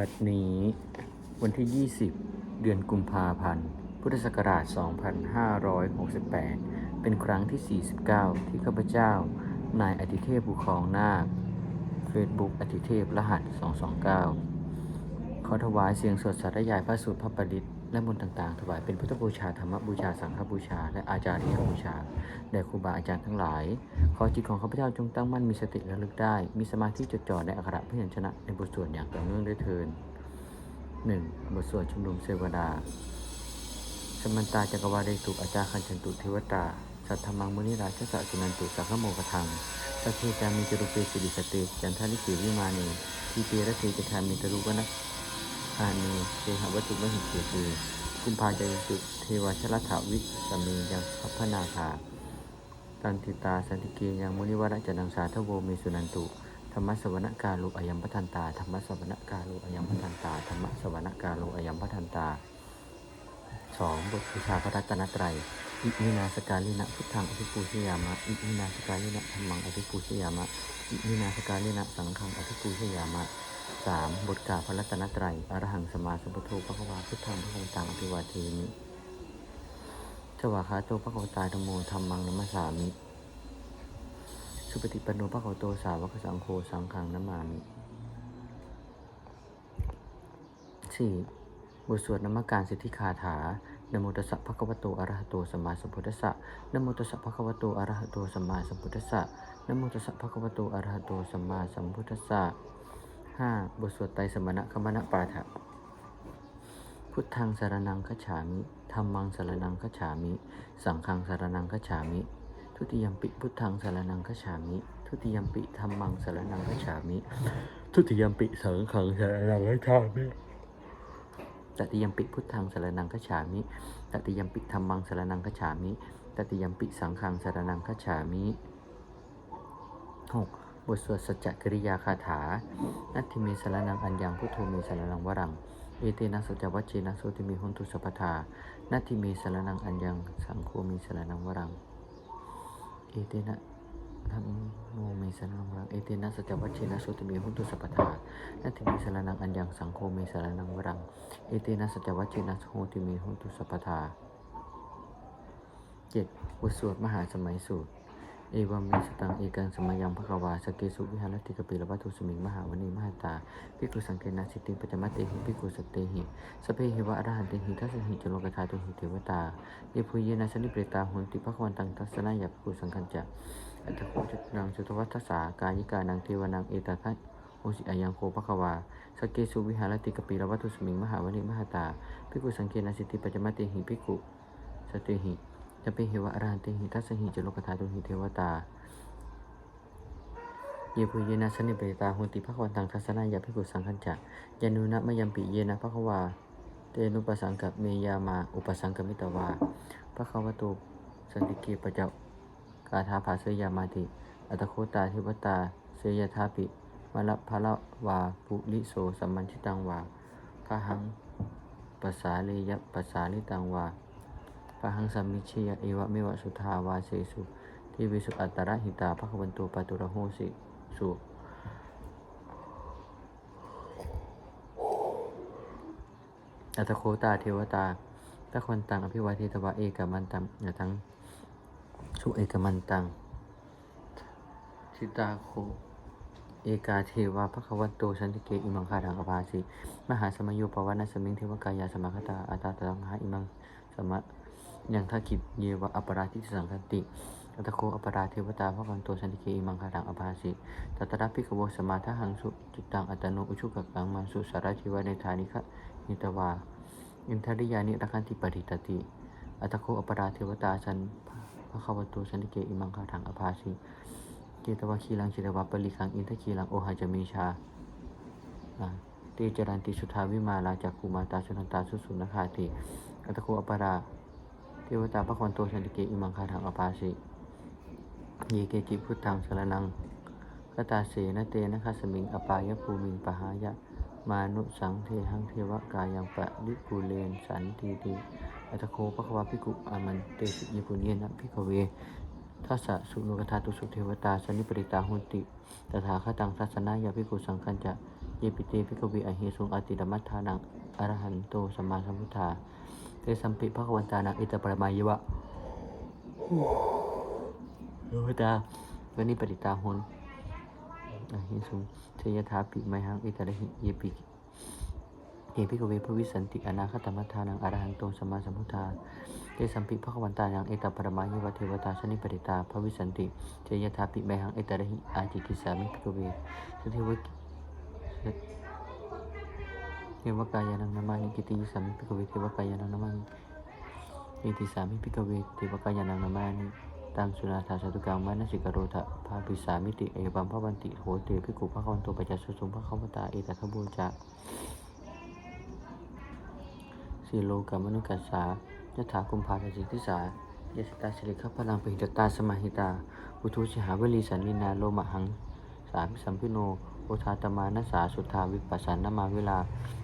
บัดนี้วันที่ 20 เดือนกุมภาพันธ์ พุทธศักราช 2568 เป็นครั้งที่ 49 ที่ข้าพเจ้า นายอธิเทพบุคองนาค Facebook อธิเทพรหัส 229 ขอถวายเสียงสดสาธยายพระสูตรพระประดิษฐ์ และมนต์ต่างๆ ถวายเป็นพุทธบูชาธรรมบูชาสังฆบูชา และอาจาริยบูชาแด่ครูบาอาจารย์ทั้งหลาย ขอจิตของข้าพเจ้าจงตั้งมั่นมีสติระลึกได้ มีสมาธิจดจ่อในอักขระพยัญชนะในบทสวดอย่างต่อเนื่องด้วยเทิน 1. บทสวดชุมนุมเสวดาสมันตาจักรวาเรตุอาจารคันชันตุเทวตา สัทธมังมุนิราชสะสุนันตุสังฆโมกทังสัพเพจามิจรุเปสิริสเตจันทาลิขิวิมาเนทีเประเทจทามิตรุวนะอาเนเทหวัตุมหิเกตุกุมภาจายสุเทวชลถาวิสเมยังพัพนาคาตันติตาสันติเกยังมุนิวรจันังสาทโวเมสุนันตุธรรมสวนกาลุอยัมปทันตาธรรมสวนกาลุอยัมปทันตาธรรมสวนกาลุอยัมปทันตาสองบทบูชาพระรัตนตรัยอิมินาสการลินะพุทธังอภิปูชยามะอิมินาสการลินะธรรมังอภิปูชยามะอิมินาสการลินะสังฆังอภิปูชยามะ สามบทกล่าวพระรัตนตรัยอรหังสมาสัมพุทโธพระควาพุทธังพระคงตังอภิวาเทมิสวากขาโตพระโคตาธรรมโมธรรมังนัมสสามิ สุปฏิปันโนภะคะวะโตสาวกสังโฆสังฆังนามามิสี่บทสวดนมัการสิทธิคาถานโมตัสสะภะคะวะโตอะระหะโตสัมมาสัมพุทธัสสะนโมตัสสะภะคะวะโตอะระหะโตสัมมาสัมพุทธัสสะนโมตัสสะภะคะวะโตอะระหะโตสัมมาสัมพุทธัสสะ ห้าบทสวดไตรสมณะคมณะปาฐะพุทธังสารนังคัจฉามิธรรมังสารนังคัจฉามิ สังฆังสารนังคัจฉามิ ทุติยมปิพุทธังสารนังคัจฉามิ ทุติยมปิธรรมังสารนังคัจฉามิ ทุติยมปิสังฆังสารนังคัจฉามิตติยมปิพุทธังสารนังคัจฉามิ ตติยมปิธรรมังสารนังคัจฉามิ ตติยมปิสังฆังสารนังคัจฉามิหก บทสวดสัจจกริยาคาถา นัตถิเมสารนังอัญญังพุทโธเมสารนังวรัง เอเตนะสัจวัจเจนะโสติเมหุนตุสัพพทา นัตถิเมสารนังอัญญัง สังโฆเมสารนังวรัง เอเตนะธรรมโมเมสรนังวรัง เอเตนะสัจวัชเชนะโสติเมหุนตุสัพพทานาทิเมสรนังอัญญัง สังโฆเมสรนังวรัง เอเตนะสัจวัชเชนะโสติเมหุนตุสัพพทาเจ็ดบทสวดมหาสมัยสูตร เอวัมเมสตังเอกังสมัยยังภควาสเกสุวิหารติกปิลวัตถุสมิงมหาวณีมหาตาภิกุสังเกนะสิติปัจจมัตเตหิภิกุสตเตหิสเพหิวะอรหันเตหิทัสสหิจโลกธาตุหิเทวตาเยพุเยนะสนิเปรตาหุนติภควันตังทัสสนายาภิกุสังคัญจะอัตถโคจตนังสุทวัฏสากายิกานังเทวนังเอตทัโอสิอายังโคภควาสเกสุวิหารติกปิลวัตถุสมิงมหาวณีมหาตาภิกุสังเกนะสิติปัจจมัตเตหิภิกุสตเตหิ สพเพหิวะรหันเตหิทัสสหิจโลกธาตุหิเทวตา เยปุเยนะสนิเปตาหุติภควันตังทัสสนายาภิกุสังคัญจะยานุนะมยัมปิเยนะภควา เตนุปสังกัเมยามาอุปสังกมิตวาภควตุสันติเกปเจ้ากาธาภาเสยามาติอัตโคตาทิวตาเสยทาปิมะละภละวาปุลิโสสัมมันชิตังวาพะหังปัสาเลยะปัสสาลิตังวา พระหังสัมมิชยะเอวะเมวะสุทาวาเสสุทิวิสุอัตตระหิตาภควันโตปตุระโหสิสุอัตโคตาเทวตาตะคนตังอภิวาเทตวะเอกมันตังยะทังสุเอกมันตังทิตาโคเอกาเทวาภคะวันโตชันติเกอิมังคารังอภาสิมหาสมยุปวันะสมิงเทวกายาสมาคตาอาตาตังหาอิมังสมะ ยังทักิจเยวะอปราทิสังคติอัตโคอปราเทวตาภควันโตชันติเกอิมังคารังอภาสิตัตระพิกโวสมาทหังสุจิตตังอัตโนอุชุกกังมันสุสาราชิวะในฐานิคะนิตวา อินทริยานิรักขันติปริตติ อัตโคอปราเทวตาสันพระขวัตโตสันติเกอิมังคาถังอภาสิเกตวะคีลังชิตวะปริคังอินทคีลังโอหะจเมชาอ่าเตจรันติสุทาวิมาลาจากกุมาตาสุนันตาสุสุนคาติอัตตโคอปรา เทวตาพระขวันโตสันติเกอิมังคาถังอภาสิเยเกจิพุทธังสรนังคตาเสนเตนะคาสมิงอปายภูมิงปหายะ มานุสังเทหังเทวกายังปะลิปูเลนสันทีติอัตโคภควาภิกุอามันเตสิยิปุเนียนะภิกเวทัสสะสุนุกธาตุสุเทวตาสนิปริตาหุนติตถาคตังทัสนายาภิกุสังคัญจะเยปิเตภิกเวอหิสุงอติดมัฏฐานังอรหันโตสัมมาสัมพุทธา เตสัมปิภควันตานังอิตปรมายวะโลตาวันนี้ปฏิตาหนอหิสุงเทยถาปิไมหังอิตระหิเยปิเยภิกเวภวิสันติอนาคตมัฏฐานังอรหันโตสัมมาสัมพุทธาเตสัมปิภควันตานังอิตปรมายวะเทวตาชนิปฏิตาภวิสันติเทยถาปิไมหังอิตระหิอาจิกิสามิภิกเวสเทวิ เทวกายานังนามานิกิติสามิพิกเวเทวกายานังนามานิอิติสามิพิกเวเทวกายานังนามานิตังสุนาถาสตุกังมานะสิกโรทะภาปิสามิติเอวัมพระวันติโหเตภิกุพระคันโตปัจจสุสุภะคัมตาเอตัทบูจะสีโลกามนุกัสสายะถากุมภาทสิทิสายสตาสิริขพลังปิหิตตาสมาหิตาอุทุชิหาวลีสันลินาโลมหังสามิสัมพิโน โอทาตมานัสสาสุทธาวิปัสสันนามาเวลา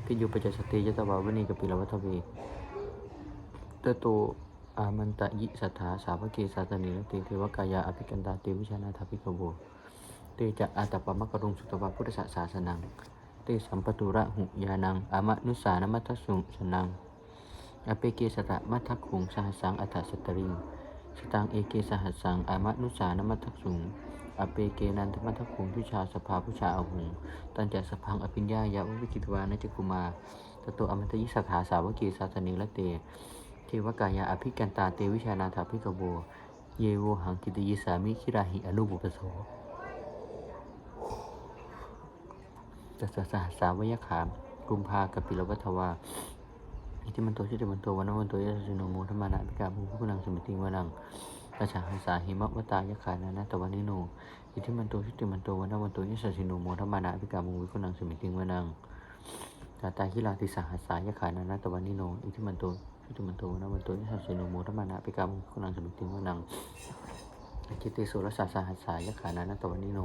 พิยุปัจจสติยตวาวนีกปิลวัตเวเตโตอามันตะยิสัทธาสาวกีสัตนิรติเทวกายาอภิกันตาเตวิชานาถาภิกขโวเตจะอาตปปมะกรุงสุตวาพุทธศาสนังเตสัมปตุระหุยานังอามะนุสานมัทสุงสนังอเปเกสตะมัทคุงสหัสังอัฏฐสตริงสตังเอเกสหัสสังอามะนุสานมัทสุง อเปเกนันทมัทคุงทุชาสภาพุชาอหุงตันจะสพังอภิญญายะวิกิตวานจกุมาตโตอมตยิสถาสาวกีสาสนิละเตเทวกายาอภิกันตาเตวิชานาถาภิกโวเยโวหังกิตยิสามิคิราหิอนุบุปโสตัสสะสหัสาวยขามกุมภากปิลวัทวาอิติมันโตชิติมันโตวันวันโตยะสสิโนโมธรรมานะปิกาภูพุกุนังสมิติวนัง ตัสสะหัสสาหิมะวตายะขานานะตวันนิโนอิทิมันโตชิติมันโตวันวันโตยิสัสิโนโมธรรมานะปิกามุวิคุนังสมิติงวนังตาตาหิลาติสหัสสายะขานานะตวันนิโนอิทิมันโตชิติมันโตวันวันโตยิสัสิโนโมธรรมานะปิกามุวิคุนังสมิติงวนังจิตติสุรสาสหัสสายะขานานะตวันนิโน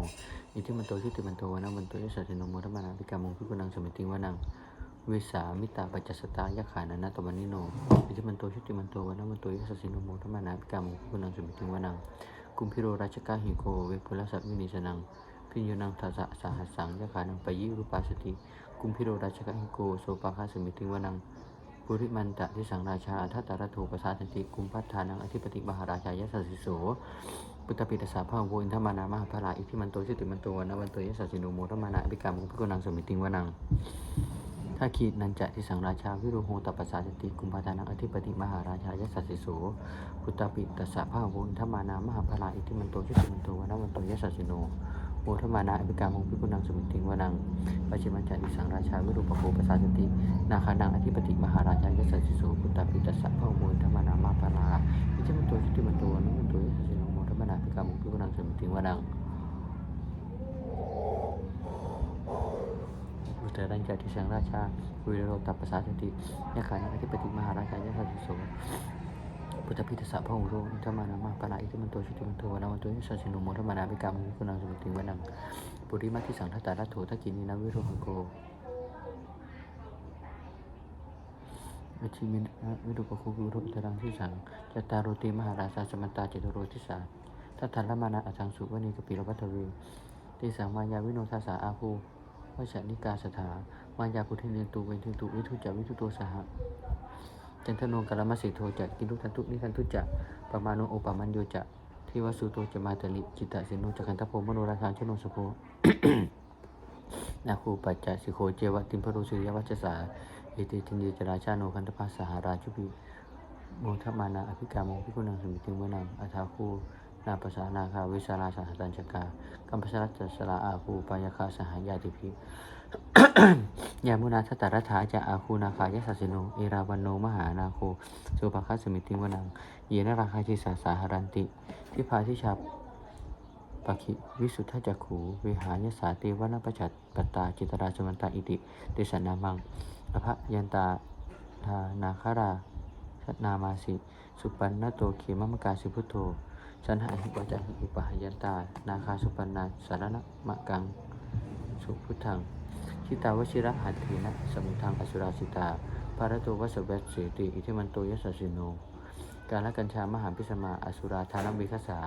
อิทิมันโตชิติมันโตวันวันโตยิสัสิโนโมธรรมานะปิกามุวิคุนังสมิติงวนัง วิสามิตาปัจจสตายขานานะตวันนิโนอิทิมันโตชิติมันโตวันวันโตยิสัสสิโนโมธรรมานะปิกามุคุนังสมิติงวนังกุมพิโรราชกาหิโกเวปุลสัตวินิสนังพิญโยนังทัสสะสหัสสังยะขานังปยิรูปาสติกุมพิโรราชกาหิโกโสปาคาสมิติวนังปุริมันตะทิสังราชาทัตตารโทปสาสันติกุมพัฒานังอธิปติมหาราชายะสัสสิโสปุตตปิตสสะพระโวอินทมานามหาภราอิทิมันโตชิติมันโตวันวันโตยัสสินโมทมนาอภิกรรมพิกุนังสมิติวนัง ถ้าขีดนันจะที่สังราชาวิโรโหตปัสสาสติกุมภาทานังอธิปติมหาราชายสัสสิโสพุทธปิตัสสะภาวุนธมานามหาภลาอิทิมันโตชิติมันโตวันวันโตยสัสสิโนโมทมานาอภิกามงพิกุนังสมิติงวนังปัจจิมันจานิสังราชาวิรูปโภปสาสตินาคานังอธิปติมหาราชายสัสสิโสพุทธปิตัสสะภาวุนธมานามหาภลาอิทิมันโตชิติมันโตวันวันโตยสัสสิโนโมทมานาอภิกามงพิกุนังสมิติงวนัง อุตรัญจติสังราชาวิโรตัปปสาสตินาคานังอธิปติมหาราชายะสัสสิโสพุทธพิทัสสะพระองค์โรอินทมานามาปะนาอิทมันโตชิติมันโตวนาวันโตยิสัสสิโนโมทมานาภิกรรมวิคุนังสมิติวนังปุริมาทิสังทัตตารัตโถทักินีนาวิโรหโกอชิมินะวิรุปโควิโรอิตรังทิสังจตตารโรติมหาราชาสมันตาเจตโรทิสาทัตทันลมานาอัจังสุวณีกปิรวัตเวติสังมายาวิโนทัสสะอาภู วชนิกาสถามายาพุทธิเนตุเวนทิตุวิทุจาวิทุโตสหจันทโนกรมสิโทจะกินุทันตุนิทันตุจะปมาโนโอปามันโยจะทิวสุโตจะมาตลิจิตตสิโนจะกันตะพมโนราชานชโนสโพนาคูปัจจสิโคเจวะติมพรุสุริยวัจสาเอเตจินเยจราชาโนคันตภาสหาราชุปิโมทมานาอภิกามงพิกุนังสมิติวนังอัฐาคู นาปสานาคาวิสาราสหัตัญจกากัมปสรัตสลาอาคูปายคาสหายาติภิยามุนาทัตรัฐาจะอาคูนาคายสัสิโนเอราวันโนมหานาโคสุภคัสสมิติวนัง เยนราคาชิสาสาหรันติทิพาทิชาปะคิวิสุทธจักขูวิหายสาเตวนาปจัตปตาจิตราชมันตาอิติเตสนามังอภะยันตาทานาคาราชนามาสิ สุปันนโตเขมมกาสิพุทโธ สันหาหิปัจจหิอุปหายันตา นาคาสุปันนาสารณมะกัง สุพุทธังทิตาวชิระหัตถีนะสมุทังอสุราสิตาภารโตวัสเวสเสติอิทิมันโตยสสิโน การละกัญชามหาพิสมาอสุราธานวิคสา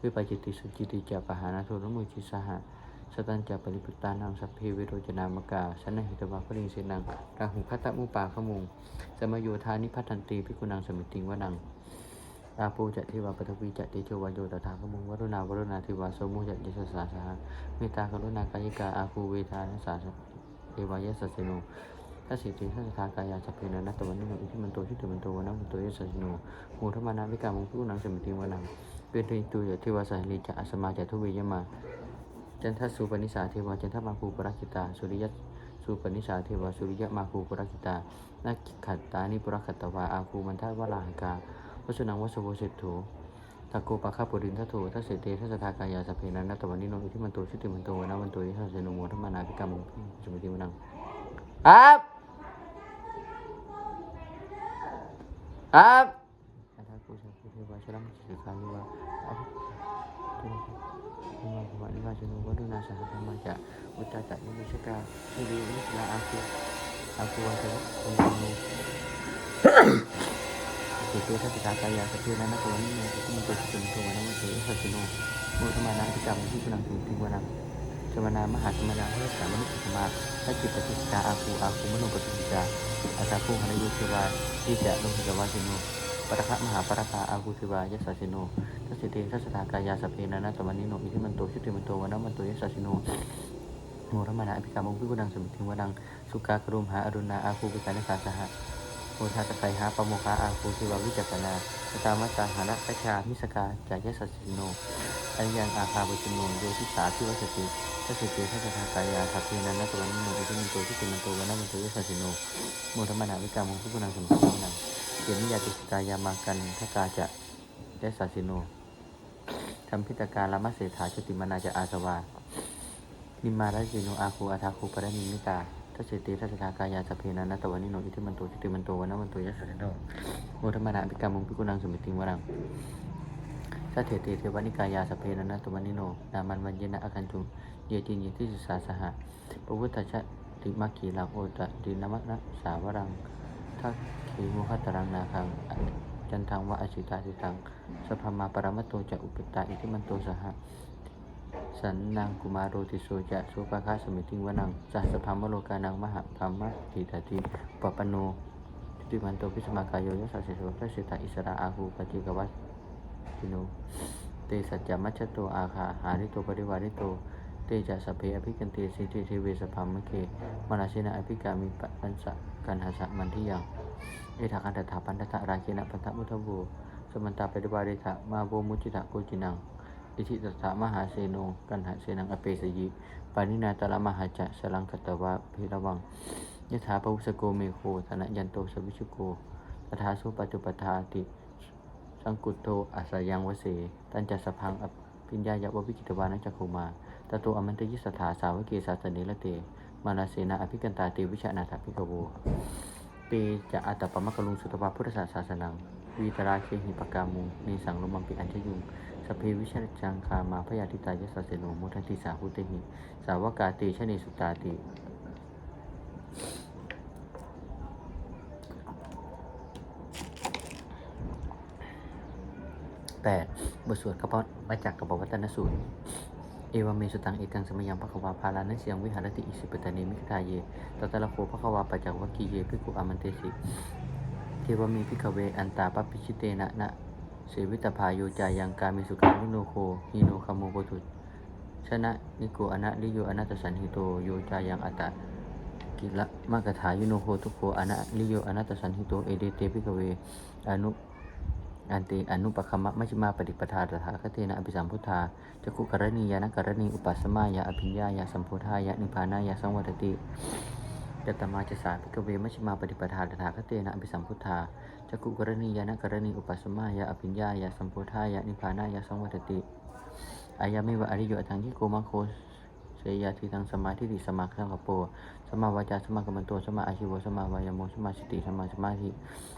วิปจิติสุจิติจาปหานาโทรมุจิสหะสตันจะปริพุตตานังสัพเพเวโรจนามกาชนะหิตวาพริงเสนังราหุพัตตมุปาขมุงสมโยธานิพัทันตีพิกุนังสมิติงวนัง อาปูจะทิวาปฐวีจะติโชวาโยตถาคมุงวรุณาวรุณาทิวาโสมุจะยสสาสหเมตตากรุณากายิกาอาภูเวทานสาสะเอวายสสสิโนทัสสิติทัสสทากายาสัพเพนะนัตตวันนิโนอิทิมันโตชิตมันโตวนะมันโตยสสสิโนโมทมานาวิกามุงพิกุนังสมิติงวนังเปนติตุจะทิวาสหลีจะอสมาจะทุเวยมาจันทสุปนิสาเทวาจันทมาภูปรักิตาสุริยสุปนิสาเทวาสุริยมาภูปรักิตานาขัตตานิปุรักขตวาอาภูมันทาวราหกา วัสนังวัสโวเสถุตะโกปะคาปุรินทโถทัสเสเตทัสสทากายาสพเพนันนัตตวันนิโนอิทิมันโตชุติมันโตวนาวันโตยิสัสเสนุโมธรรมานาภิกรรมสมิติวนังครับครับอาทากุสัพเพเทวาชรัมสิกายุวาอาทิตุนิมาภวะนิวาชนุวัดุนาสังฆธรรมจะอุตตตะนิมิชกาสิริวิสลาอาคุอาคุวันเทวะคุณโม สุเตทัสสะกายาสะเพนะนักวันนี้เนี่ที่มันตัวที่เป็นตัวนนั้นมันตัวสัจจิโนโมธรรมานาธิกรรมที่กำลังถึงถึงวันนั้นสมนามหาสมนาเพื่อสามนุษย์สมาและจิตติสตาอาคูอาคูมโนปฏิจิตาอาตาคูหนยุเทวาที่จะลงสวาสิโนปรคะมหาปรคาอาคูเทวายสัสสิโนทัสสิเตทัสสะกายาสเพนะนัตวันนี้โนอิทิมันโตชุติมันโตวันนั้นมันโตยสัสสิโนโมธรรมนาอภิกรรมองค์พิกุดังสมิทิงวันังสุกากรุมหาอรุณาอาคูปิการนัสสาสหะ โพธาตไคหาปโมคาอาคูทิวาวิจักนาสตามัตตาหานะพชามิสกาจายสัสสิโนอัญญังอาคาบุจิโนโยทิสาทิวสติทัสสิเตทัสสะกายาทัพเพนันนัวันนิโนอิทิมิโตทิติมันโตวันนัมันโตยสัสสิโนโมธรรมนาวิกามุงคุกุนังสมภนังเกียรติยาติสตายามากันทกาจะยสัสสิโนทำพิตการามะเสถาจุติมนาจะอาสวานิมมาราจิโนอาคูอาทาคูปะระนิมิตา ทัศเตทัสสากายาสพเพนันตตวันิโนอิทิมันโตทิติมันโตวันนมันโตยัสสะโนโมธรรมนาภิกรรมมุงพิกุนังสมิติงวรังสัทเถเตเทวานิกายาสพเพนันตตวันิโนนามันวันเยนะอาคันจุงเยตินเยติสุสาสหะปวุตตชะติมัคคีลังโอตะดินามะนะสาวรังทักขีมุขตรังนาคังจันทังวะอสิตาสิตังสัพพมาปรมัตโตจะอุปตตาอิทิมันโตสหะ สันนางกุมารโรติโสจะโสปะคาสมิติงวนังสัสพัมมโลกานังมหาธรรมะติตาติปปปโนทิติมันโตพิสมากายโยยัสสสสวะพระสิตาอิสระอาหูปจิกวัตติโนเตสัจจมัชโตอาคาหาริโตปริวาริโตเตจะสเพอภิกันเตสิทิเทเวสพัมมะเคมนาชินะอภิกามิปัญสกันหาสะมันทิยังเอถาคันตถาปันตถาราคินะปันทมุทโวสมันตาปริวาริทะมาโวมุจิตะโกจินัง อิทิตถามหาเสโนกันหาเสนังอเปสยิปานินาตละมหาจะสลังคตวะพิระวังยถาปวุสโกเมโคธนยันโตสวิชุโกตถาสุปัจุปทาติสังกุตโตอาสายังวเสตันจัสพังอภิญญายะววิกิตวานัจักขุมาตโตอมันตยิสถาสาวเกสาสเนละเตมานาเสนาอภิกันตาเตวิชานาถภิกโวเปจะอัตตปมะกลุงสุตวาพุทธศาสนังวีตราเคหิปกามุงนีสังลมัมปิอัญชยุง สเพวิชาจังคามาพยาธิตายสสเสโนมุทันติสาหุเตหิสาวกาติชเนสุตาติแปดบทสวดกระเพาะมาจากกระบอกวัตนสูตร เอวเมสุตังเอกังสมยังพระควาพาลานะเสียงวิหารติอิสิปตานีมิคทาเยตตะละโคพระควาปัจจกวัคคีเยพิกุอามันเตสิ เทวมีพิกเวอันตาปปิชิเตนะนะ เสวิตพาโยจายังกามิสุขานิโนโคฮิโนคาโมโกตุชนะนิโกอนะลิโยอนัตสันหิโตโยจายังอัตตะกิละมากถายุโนโคทุโคอนะลิโยอนัตสันหิโตเอเดเตพิกเวอนุอันติอนุปคัมมะมัชิมาปฏิปทาตถาคเตนะอภิสัมพุทธาจักุกรณียานกรณีอุปัสสมายาอภิญญายาสัมโพธายะนิพานายาสังวัตติยตตมาจสาพิกเวมัชิมาปฏิปทาตถาคเตนะอภิสัมพุทธา จักขุกรณียานกรณีอุปสมายาอภิญญายาสัมโพธายานิพานายาสังวัตติอายามิวะอริโยทังที่โกมะโคเสยาทีทังสมาธิติสมาคังกปโปสมาวาจาสมากัมมันโตสมาอาชีวสมาวายโมสมาสติสมาสมาธิ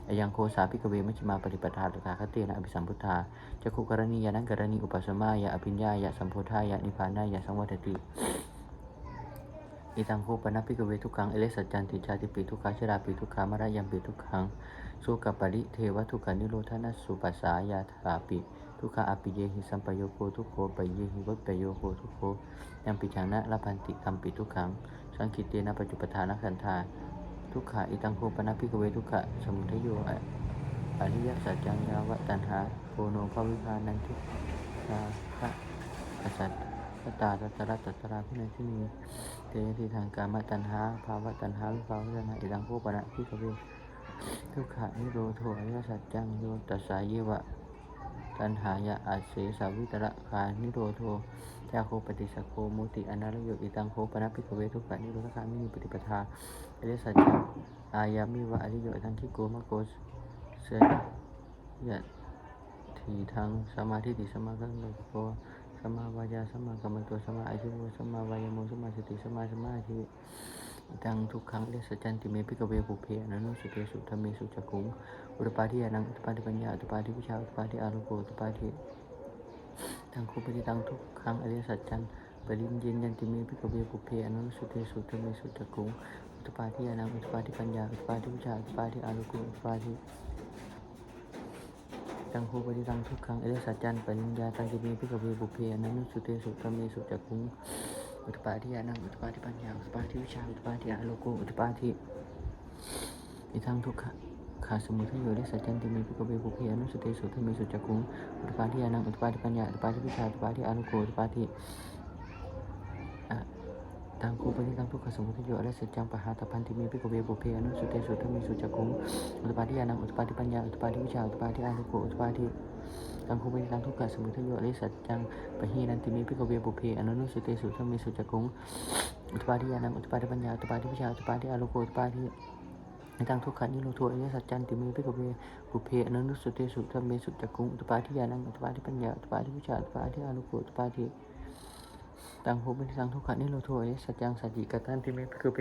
อยังโคสาพิกเวมัชิมาปฏิปทาตถาคเตนะอภิสัมพุทธาจักขุกรณียานักรณีอุปสมายาอภิญญายาสัมโพธายานิพานายาสังวัตติ อิตังโคปนะพิกเวทุกขังเอเลสัจจันติชาติปีทุกขาชราปีทุกขามารายามปีทุกขังสุกัปปริเทวทุกขานิโรธานะสุปัสสายาถาปิทุกขะอปิเยหิสัมปโยโคทุกโคปเยหิวัปปโยโคทุกโคยังปิจังนะละพันติธรรมปิทุกขังสังคิตเตนะปัจจุปทานขันธาทุกขะอิตังโคปนะพิกเวทุกขะสมุทโยอริยสัจจังยาวะตันหาโกโนภวิภานันทุสาคะอสัต ตตาตัตระตัตระพินันทินีเตยทิทางการมตันหาภาวะตันหาวิภาวะตันหาอิตังโคปนะพิกเวทุกขะนิโรโทอริยสัจจังโยตัสสาเยวะตันหายะอาเสสาวิตระคานิโรโทจาโคปฏิสัโคมุติอนาลโยอิตังโคปนะพิกเวทุกขะนิโรธคามินิปฏิปทาอริยสัจจังอายามิวะอริโยตังคิโกมะโกสเสยยะทีทางสมาธิติสมากังโลโก สมาวายาสมากรรมตัวสมาอายุโวสมาวายโมสมาสติสมาสมาธิดังทุกครั้งเดชจันติเมพิกเวบุเพอนันโนสุเตสุธรรมเมสุจักุงอุตปาทิยานังอุตปาทิปัญญาอุตปาทิวิชาอุตปาทิอารุโกอุตปาทิดังคูปฏิดังทุกครั้งอริยสัจจันปริมเย็นยันติเมพิกเวบุเพอนันโนสุเตสุธรรมเมสุจักุงอุตปาทิยานังอุตปาทิปัญญาอุตปาทิวิชาอุตปาทิอารุโกอุตปาทิ ตังคูปฏิดังทุกครั้งอริยสัจจันปัญญาตังกิมีพิกเวบุเพอนันโนสุเตสุตมเมสุจักุงอุตปาทิยานังอุตปาทิปัญญาอุตปาทิวิชาอุตปาทิอาโลโกอุตปาทิอิทังทุกขะขาสมุทัยโยได้สัจจันติเมพิกเวปุเพอนุสเตสุทเมสุจักขุงอุตปาทิยานังอุตปาทิปัญญาอุตปาทิวิชาอุตปาทิอาโลโกอุตปาทิ ตังคูปนิตังทุกขสมุทัยโยได้สัจจังปหาตพันติเมพิกเวปุเพอนุสุเตสุทเมสุจักขุงอุตปาทิยานังอุตปาทิปัญญาอุตปาทิวิชาอุตปาทิอาโลโกอุตปาทิตังคูปนิตังทุกขสมุทัยโยได้สัจจังปหีนันติเมพิกเวปุเพอนุสุเตสุทเมสุจักขุงอุตปาทิยานังอุตปาทิปัญญาอุตปาทิวิชาอุตปาทิอาโลโกอุตปาทิตังทุกขันิโรโทอริยสัจจันติเมพิกเวปุเพอนุสุเตสุธรรมเมสุจักกุงอุตปาทิยานังอุตปาทิปัญญาอุตปาทิวิชาอุตปาทิอาโลโกอุตปาทิ ตังโหปิตังทุกขันิโรโทยสัจจังสัจจิกตันติเมพิกเว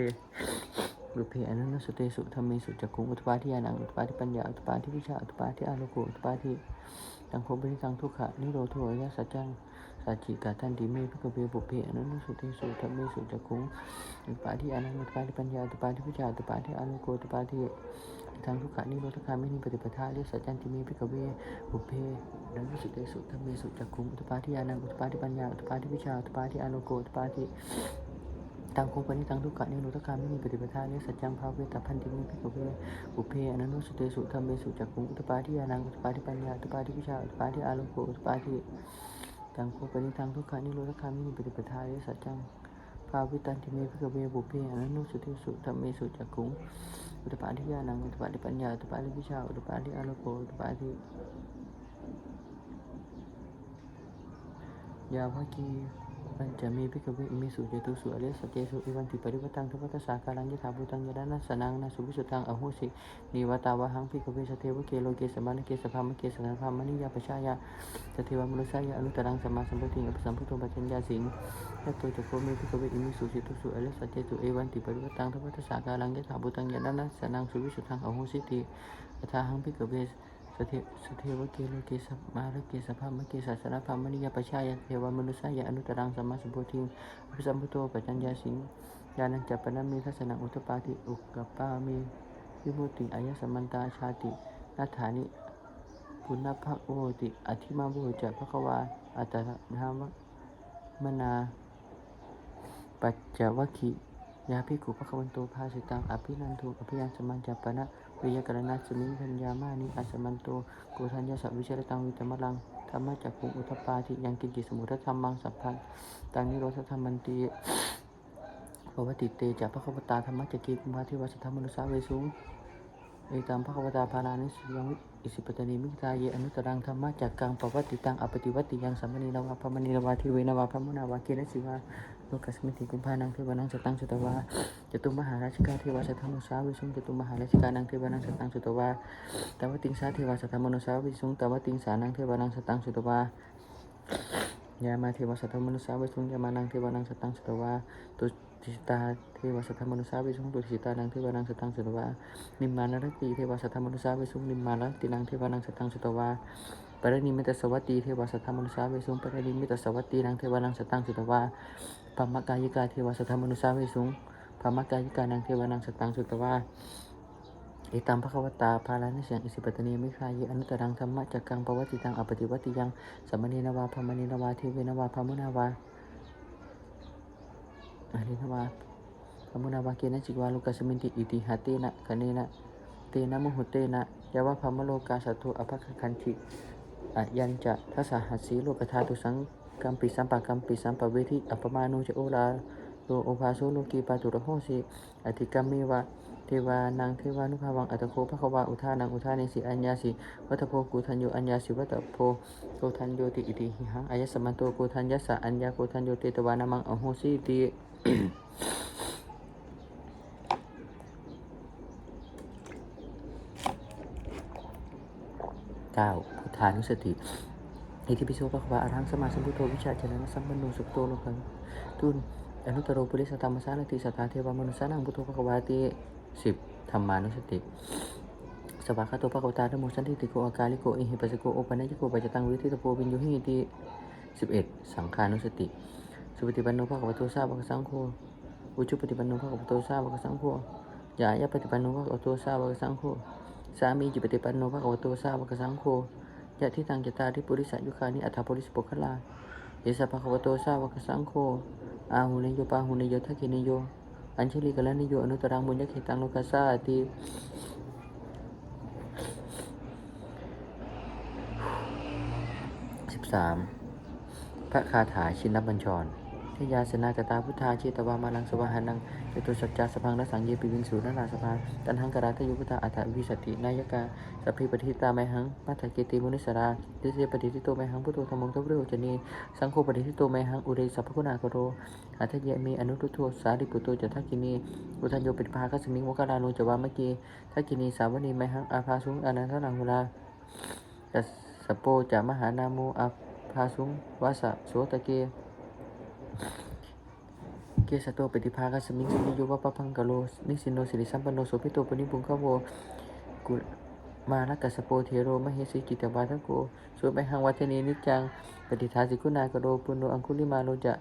ปุเพอนันตุสุเตสุธรรมเมสุจักุงอุตปาทิยานังอุตปาทิปัญญาอุตปาทิวิชาอุตปาทิอาโลโกอุตปาทิตังโหปิตังทุกขนิโรโทยสัจจังสัจจิกาตันติเมพิกเวปุเพอนันตุสุเตสุธรรมเมสุจักุงอุตปาทิอานังอุตปาทิปัญญาอุตปาทิวิชาอุตปาทิอาโลโกอุตปาทิ ทางทุกขานิโรธคามินิปฏิปทาเรียกสัจจันติเมพิกเวบุเพนั้นวิสุเตสุธรรมเมสุจักขุงอุตปาทิอานังอุตปาทิปัญญาอุตปาทิวิชาอุตปาทิอาโลโกอุตปาทิตังโคปนิตังทุกขะนิโรธคามินิปฏิปทาเรียสัจจังภาเวตพันติเมพิกเวบุเพอนันวิสุเตสุธรรมเมสุจักขุงอุตปาทิอานังอุตปาทิปัญญาอุตปาทิวิชาอุตปาทิอาโลโกอุตปาทิตังโคปนิตังทุกขะนิโรธคามินิปฏิปทาเรียสัจจังภาวิตันติเมพิกเวบุเพอนันโนสุเทสุธรรมเมสุจักขุ งอุตปาทิยานังอุตปาทิปัญญาอุต ปัญจเมพิกเวอิมิสุเจตุสุอเรสเจสุอิวันติปริวตังทุพัตสาการังยถาภูตังยดานัสนังนาสุวิสุทังอโหสินิวตาวะหังพิกเวสเทวเกโลเกสมานเกสภามเกสนันภามนิยาปชายาสเทวมนุสายาอนุตรังสัมมาสัมพุทธิอภิสัมพุทโธปัจจัญญาสิงยะโตจะโคเมพิกเวอิมิสุสิตุสุอเลสเจตุเอวันติปริวตังทัพพะสาการังยะถาบุตังยะนันะสนังสุวิสุทังอโหสิติอัฏฐหังพิกเวส เทสเทวเกโลเกสมาระเกสัพพมเกสัสสะพามนิยาปชายะเทวมนุสายะอนุตรังสมาสัมพุทธิอภิสัมพุทโธปัญญาสิงญาณัญจัปปนะเมทัสสนังอุตปาติอุกกปาเมวิมุติอายะสมันตาชาตินาฐานิปุณภะโอติอธิมาบุจะควาอัตตะธรรมมนาปัจจวัคคียาภิกขุปะควันโตภาสิตังอภินันโทอภิยัญสมันจัปปนะ วิยกรณัสสมิพัญญามานิอัสมันโตโกทัญญาสัพวิเชรตังวิตมะลังธรรมะจักขุงอุทปาทิยังกินจิสมุทธรรมังสัพพันตังนิโรธธรรมันติภวติเตจะพระคัมตาธรรมจักกีกุมภาทิวัสธรรมนุสาเวสุงเอตัมพระคัมตาภารานิสยังวิอิสิปตานิมิตาเยอนุตรังธรรมะจักกังปวัติตังอปฏิวัติยังสัมมณีนวาพมณีนวาทิเวนวาพมุนาวาเกณสิวา โลกัสมิติกุมภานังเทวานังสตังสุตวาจตุมหาราชิกาเทวาสัทธมนุสาวิสุงจตุมหาราชิกานังเทวานังสตังสุตวาตวติงสาเทวาสัทธมนุสาวิสุงตวติงสานังเทวานังสตังสุตวายามาเทวาสัทธมนุสาวิสุงยามานังเทวานังสตังสุตวาตุติสตาเทวาสัทธมนุสาวิสุงตุติสตานังเทวานังสตังสุตวานิมมานรติเทวาสัทธมนุสาวิสุงนิมมานรตินังเทวานังสตังสุตวาปรินิมิตสวัตตีเทวาสัทธมนุสาเวสุงปรินิมิตสวัตตีนังเทวานังสตังสุตวา ปมกายิกาเทวสัทธมนุสาเวสุงปมกายิกานังเทวานังสตังสุตวาเอตัมภควตาภาลานิเสียงอิสิปตเนีมิคายอนุตรังธรรมะจักกังปวัติตังอปฏิวัติยังสัมมณีนาวาพมณีนาวาเทวนาวาพมุนาวาอารินาวาพมุนาวาเกนจิกวาลุกัสมินติอิติหาเตนะคเนนะเตนะมุหุเตนะยาวะพมโลกาสัตถุอภัคคันติอะยัญจะทัสสหัสสีโลกธาตุสัง กัมปิสัมปะกัมปิสัมปะเวทิอัปปมานุจโอลาโลโอภาโสโลกีปาตุระโหสิอธิกัมเมวะเทวานังเทวานุภาวังอัตโคภควาอุทานังอุทานิสิอัญญาสิวัตโพกุทันโยอัญญาสิวัตโพโกทันโยติอิติหิหังอายสมันโตโกทันยัสสะอัญญาโกทันโยเตตวานามังอโหสิติเก้าพุทธานุสติ อิทิปิโสภควาอรหังสมาสัมพุทโธวิชาจารณสัมปันโนสุขโตโลกังตุนอนุตโรปุริสธรรมสารติสัทธาเทวามนุสสานังพุทโธภควาติสิบธรรมานุสติสวากาโตภควตาธโมสันติติโกอาการิโกอิหิปัสโกโอปัญญโกปัจจตังวิทิตโพวินโยหิติสิบเอ็ดสังขานุสติ สุปฏิปันโนภควโตสาวกสังโฆอุจุปฏิปันโนภควโตสาวกสังโฆยายาปฏิปันโนภควโตสาวกสังโฆสามีจิปฏิปันโนภควโตสาวกสังโฆ ยะทิตังจตาริปุริสายุคานิอัฏฐปุริสปุคลาเยสะภควโตสาวกสังโฆอาหุเนโยปาหุเนโยทักขิเนโย อัญชลิกลานิโยอนุตรังบุญญคิตังโลกัสสาติสิบสามพระคาถาชินบัญชรทยาสนากตาพุทธาเชตวามาลังสวาหานัง จตุสัจจาสพังนสังเยปิวิงสูนาราสภาตันหังกราทยุพุทธาอัฏฐวิสตินายกาสัพพิปฏิตาไมหังปัตถเกติมุนิสราดิเสปฏิทิโตไมหังพุทโธธรรมงทวเรโอจเนสังโฆปฏิทิโตไมหังอุเรสัพพคุณากโรอัตเยมีอนุรุตโทสาริปุตโตจทักกินีอุทันโยปิภาคัสมิงวกาลานุจวามะเกทักกินีสาวนีไมหังอาภาสุงอนันทนังเวลาจัสโปจะมหานาโมอาภาสุงวาสะโสตะเก เกสโตปฏิภาคสมิงสมิโยวะปะพังกะโล นิสินโนสิริสัมปันโนโสภิโตปนิปุงขโวกุมาลกัสโปเทโรมเหสีกิตวาทโกสุไมหังวัฒนีนิจัง ปฏิทาสิกุณากโรปุโนอังคุลิมาโลจะ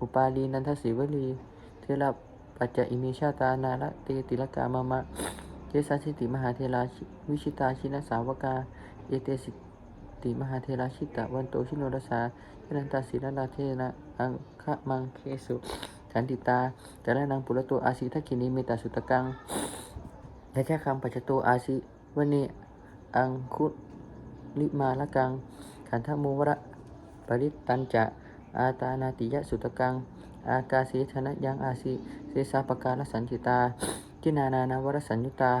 อุปาลีนันทสิวลี เทระปัจจะอิมิชาตานาละเตติลกามามะ เจสสิติมหาเทราวิชิตาชินสาวกา เอเตสิติมหาเทราชิตะวันโตชิโนรสาเจรันตาศิรลาเทนะอังคะมังเคสุ สันติตาแต่ละนางปุระโตอาศิทักขินีมตตาสุตกังและแค่คำปัจจโตอาศิวันนี้อังคุลิมาละกัง ขันธมูวระปริตันจะอาตานาติยะสุตกัง อากาสีธนะยังอาศิเสสาปการสันจิตาทินานานาวรสัญญุตา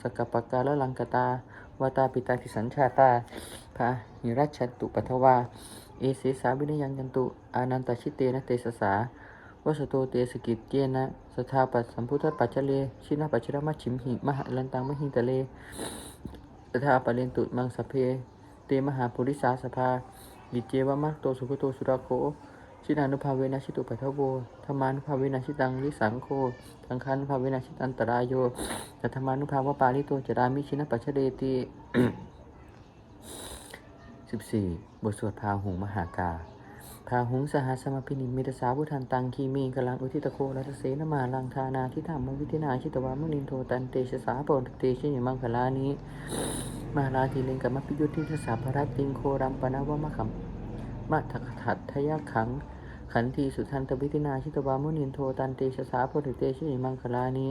สกปปกาลลังกตาวาตาปิตาทิสัญชาตาพาหิรัชตุปัทวาเอเสสาวินยังยันตุ อานันตชิเตนะเตสสา วสโตเตสกิจเจนะสทาปัสสัมพุทธปัจเจเลชินาปัจเจรมัชิมหิมหะลันตังมหิตะเลสทาปเลนตุมังสเพ เตมหาปุริสาสภาดิเจวะมัคโตสุขโตสุราโคชินานุภาเวนะชิตุปัทโวธรรมานุภาเวนะชิตังวิสังโฆสังฆานุภาเวนะชิตันตรายโยสัทธมานุภาวะปาลิโตจรามิชินะปัจเจเรติสิบสี่บทสวดพาหุงมหากา พาหุงสหสมพินิมิตสาวุทันตังคีมีกลังอุทิตโครัตเสนมาลังทานาทิธรรมวิธินาชิตวามุนินโทตันเตชะสาปนเตชิยมังคลานิมาลาทีเลงกัมปิยุทธิทสาภรัตติงโครัมปนาวมะขัมมะทักทัตทยขัง ขันทีสุทันตวิธินาชิตวามุนินโทตันเตชะสาปนเตชิยมังคลานิ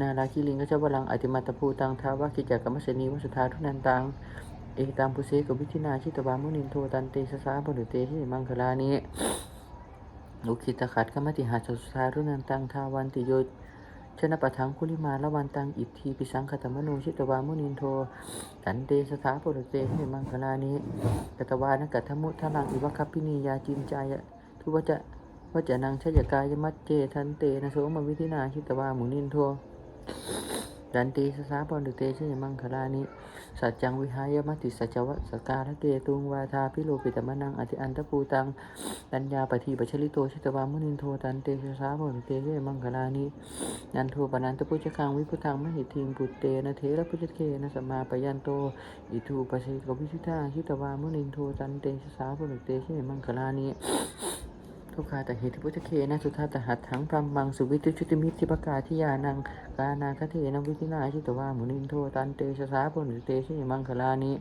นาลาคิลิงกเจวลังอติมัตภูตังทาวากิจักกรรมเสนีวสุธาทุนันตัง เอกตามปุเสกวิธินาชิตวามุนินโทตันเตสสาปุเตชิมังคลานิลุคิตขัดขมติหาสุธารุนันตังทาวันติโยชนะปะทังคุลิมาละวันตังอิทธิปิสังคตมโนชิตวามุนินโทตันเตสสาปุเตชิมังคลานิกตวานกัตมุทลังอิวคัพพินียาจินจายทุวจะวจะนังชยกายมัจเจทันเตนะโสมวิธินาชิตวามุนินโท ดันตีสสาปนุเตชยมังคลานิ สัจจังวิหายมติสัจวะสการะเกตุงวาทาพิโลปิตมนังอธิอันตปูตังดัญญาปฏิปัชลิโตชิตวามุนินโทตันเตชสาปนุเตชยมังคลานินันโทปนันตปุจคังวิพุทังมหิทิงปุตเตนะเทระปุจเคนะสัมมาปยันโต อิทูปสิกวิชิตาชิตวามุนินโทตันเตชสาปนุเตชยมังคลานิ ทุกขาตเหตุพุทธเคนะสุทัตหัตถังพรมมังสุวิตุชุติมิตรทิปกาทิยานังกานาคเทนะวิธินาชิตวามุนินโทตันเตชะสาปุนิเตชิมังคลานิ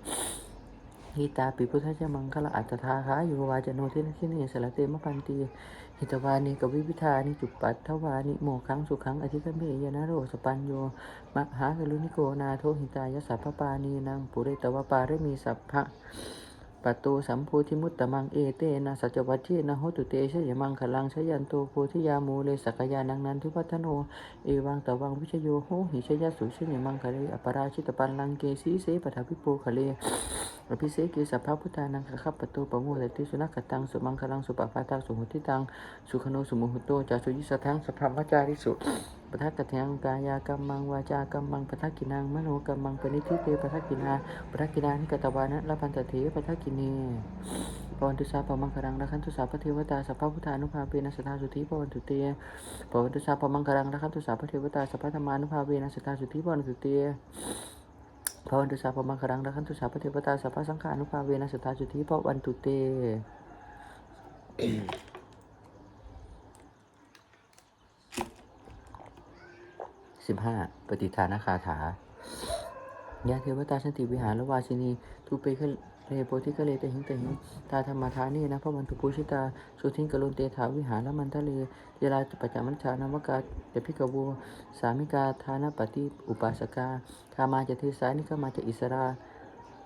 หิตาปิพุทธเจมังคละอัตถาหาอยู่วาจโนเทนะคิเนสละเตมะพันตีหิตวานิกวิวิธานิจุปปัตถวานิโมขังสุขังอธิคัมเมยนะโรสปัญโยมหากรุณิโกนาโทหิตายสัพพปานีนังปุเรตวปาเรมีสัพพะ ปัตโตสัมโพธิมุตตมังเอเตนะสัจวัตเทนะโหตุเตชยมังขลังชยันโตโพธิยามูเลสักยานังนันทุพัฒโน เอวังตวังวิชโยโหหิชยสุชยมังคะเลอปราชิตปันลังเกสีเสปทาพิโปคะเล อภิเสกิสัพพะพุทธานังคัคปะโตปะโมเตติสุนักขตังสุมังคลังสุปปาตังสุหุติตังสุขโนสุโมหุโตจาสุยิสทังสัพพะวจาริสุปทักกะทังกายากรรมังวาจากรรมังปทักกินังมโนกรรมังปณิทิเตปทักกินาปทักกินานิกตวานะละพันตเถปทักกิเนปวันตุสาปมังคลังละขันตุสาพระเทวตาสัพพะพุทธานุภาเวนัสตาสุธิปวันตุเตปวันตุสาปมังคลังละขันตุสาพระเทวตาสัพพะธรรมานุภาเวนัสตาสุธิปวันตุเตพ ทวันตุสาพมังครังรักันตุสาพเทวตาสัพพสังขานุภาเวนัสตาจุติพวันตุเตสิบห้าปฏิทานคาถายาเทวตาชันติวิหารวาชินีทูเปคะ เลโพธิคะเลเตหิงเตหิงตาธรรมทานีนะพระวันตุปูชิตาสุทิงกลุนเตถาวิหารมันทะเลเยลาปัจจามัญชานามกาเดพิกวูสามิกาทานปฏิอุปาสกาคามาจะเทสานิกามาจะอิสรา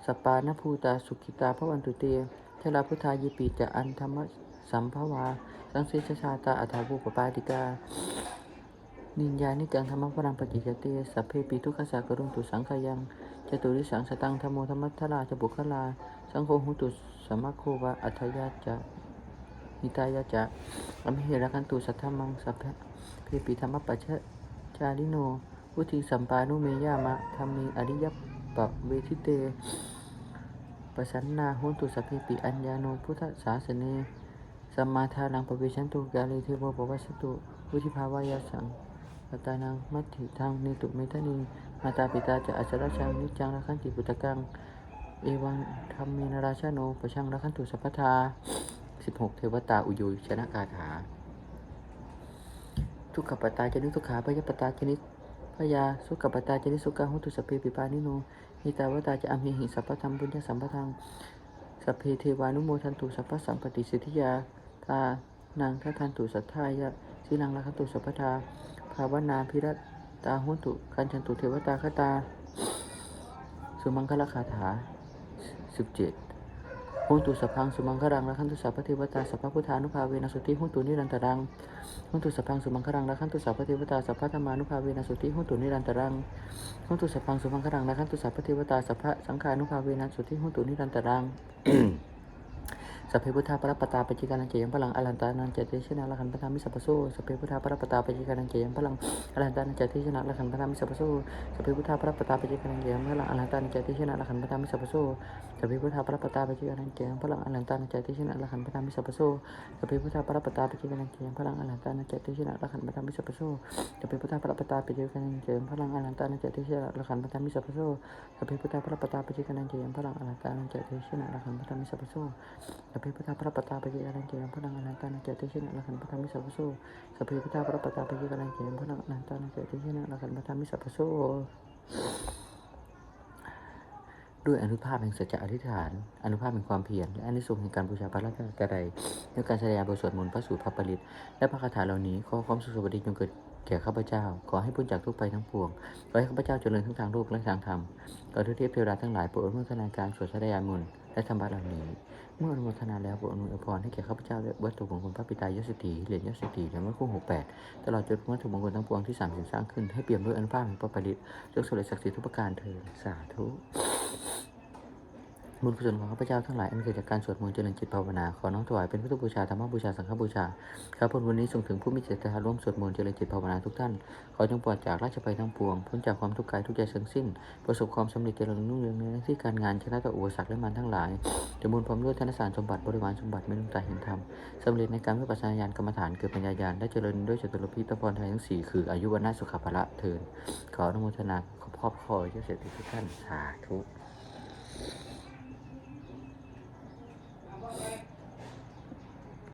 สปานภูตาสุขิตาพระวันตุเตเทลาพุทธายิปีจะอันธรรมสัมภวาสังเสชชาตาอัฐาบุปปาติกานินยานิจังธรรมพรังปฏิจเตสัพเพปิทุกขสากรุงตุสังขยัง จตุริสังสตังธรรมโมธรรมัทราจบุคลา สังโฆหุตุสมะโควะอัฏฐยาจะนิตายาจะอมิเหระกันตุสัทธมังสัพเพปิธรรมปัจจจาริโนวุทิสัมปานุเมยามะธรรมีอริยปะเวทิเตปสันนาหนตุสัพเพปิอัญญาโนพุทธศาสเนสัมมาทานังปเวชันตุกาเลเทวปวัสสตุวุธิภาวายาสัง ปตานังมัตถิทางนิตุเมทานีมาตาปิตาจะอัจฉริชังนิจังรักขันติปุตตะกังเอวังธรรมเมนราชาโนประชังรักขันตุสัพพทาสิบหกเทวตาอุยุยชนะกาถา ทุกขปตาจนิทุกขาพยปตาจนิพยาสุขปตาจนิสุขาหุตุสพเพปิปานิโนหิตาวตาจะอัมหิหิสัพพธรรมบุญญสัมปทังสัพเพเทวานุโมทันตุสัพพสัมปติสิทธิยาทานางทัทันตุสัทธายะสิลังละคันตุสัพพทาาวนาพิรัตตาหุนตุคันชันตุเทวตาคตา สุมังคลคาถาสิบเจ็ดหุนตุสัพพังสุมังคลังละคันตุสัพพเทวตาสัพพพุทธานุภาเวนะสุติหุนตุนิรันตรังหุนตุสัพพังสุมังคลังละคันตุสัพพเทวตาสัพพธรรมานุภาเวนะสุติหุนตุนิรันตรังหุนตุสัพพังสุมังคลังละคันตุสัพพเทวตาสัพพสังขานุภาเวนะสุติหุนตุนิรันตรัง สัพเพพุทธาปรปตาปจิกานังเจยังพลังอรันตานันเจติชนะละขันปทามิสัพพโสสัพเพพุทธาปรปตาปจิกานังเจยังพลังอรันตานันเจติชนะละขันปทามิสัพพโสสัพเพพุทธาปรปตาปจิกานังเจยังพลังอรันตานันเจติชนะละขันปทามิสัพพโสสัพเพพุทธาปรปตาปจิกานังเจยังพลังอรันตานันเจติชนะละขันปทามิสัพพโสสัพเพพุทธาปรปตาปจิกานังเจยังพลังอรันตานันเจติชนะละขันปทามิสัพพโสสัพเพพุทธาปรปตาปจิกานังเจยังพลังอรันตานันเจติชนะละขันปทามิสัพพโสสัพเพพุทธาปรปตาปจิกานังเจยังพลังอรันตานันเจติชนะละขันปทามิสัพพโสพพพุทธาปรปตาปจิกานังเกยังพลังอนันตานันเจติชนะละขันปทามิสัพพโสสัพเพพุทธาปรปตาปจิกานังเกยังพลังอนันตานันเจติชนะละขันปทามิสัพพโสด้วยอนุภาพแห่งสัจจะอธิษฐาน อนุภาพแห่งความเพียร และอนิสงส์แห่งการบูชาพระรัตนตรัยด้วยการแสดงบทสวดมนต์พระสูตรพระปริตและพระคาถาเหล่านี้ ขอความสุขสวัสดีจงเกิดแก่ข้าพเจ้า ขอให้พ้นจากทุกภัยทั้งปวง ขอให้ข้าพเจ้าเจริญทั้งทางโลกและทางธรรม ขอทุกเทพเทวดาทั้งหลายโปรดอนุโมทนาการสวดชาดยามนต์ และธรรมะเหล่านี้ เมื่ออนุโมทนาแล้วโปรดอนุพรให้แก่ข้าพเจ้าและวัตถุมงคลพระปิตายศตีเหรียญยศตีและวัตถุหกแปดตลอดจนวัตถุมงคลทั้งปวงที่สามสิ่งสร้างขึ้นให้เปี่ยมด้วยอนุภาพแห่งพระปริตจงสำเร็จศักดิ์สิทธิ์ทุกประการเถิดสาธุ บุญกุศลของข้าพเจ้าทั้งหลายอันเกิดจากการสวดมนต์เจริญจิตภาวนาขอน้อมถวายเป็นพุทธบูชาธรรมบูชาสังฆบูชาข้าพเจ้าวันนี้ส่งถึงผู้มีเจตนาร่วมสวดมนต์เจริญจิตภาวนาทุกท่านขอจงปลอดจากราชภัยทั้งปวงพ้นจากความทุกข์กายทุกใจทั้งสิ้น ประสบความสำเร็จเจริญรุ่งเรืองในหน้าที่การงานชนะต่ออุปสรรคและมารทั้งหลายจมูลพร้อมด้วยธนสารสมบัติบริวารสมบัติไม่ต้องตาเห็นธรรมสำเร็จในการวิปัสสนาญาณกรรมฐานเกิดปัญญาญาณได้เจริญด้วยจตุรพิตพรไทยทั้งสี่คืออายุวันนาสุขภะเทินขออนุโมทนาขอพอบคอยเจ้าเสด็จทุกท่านสาธุ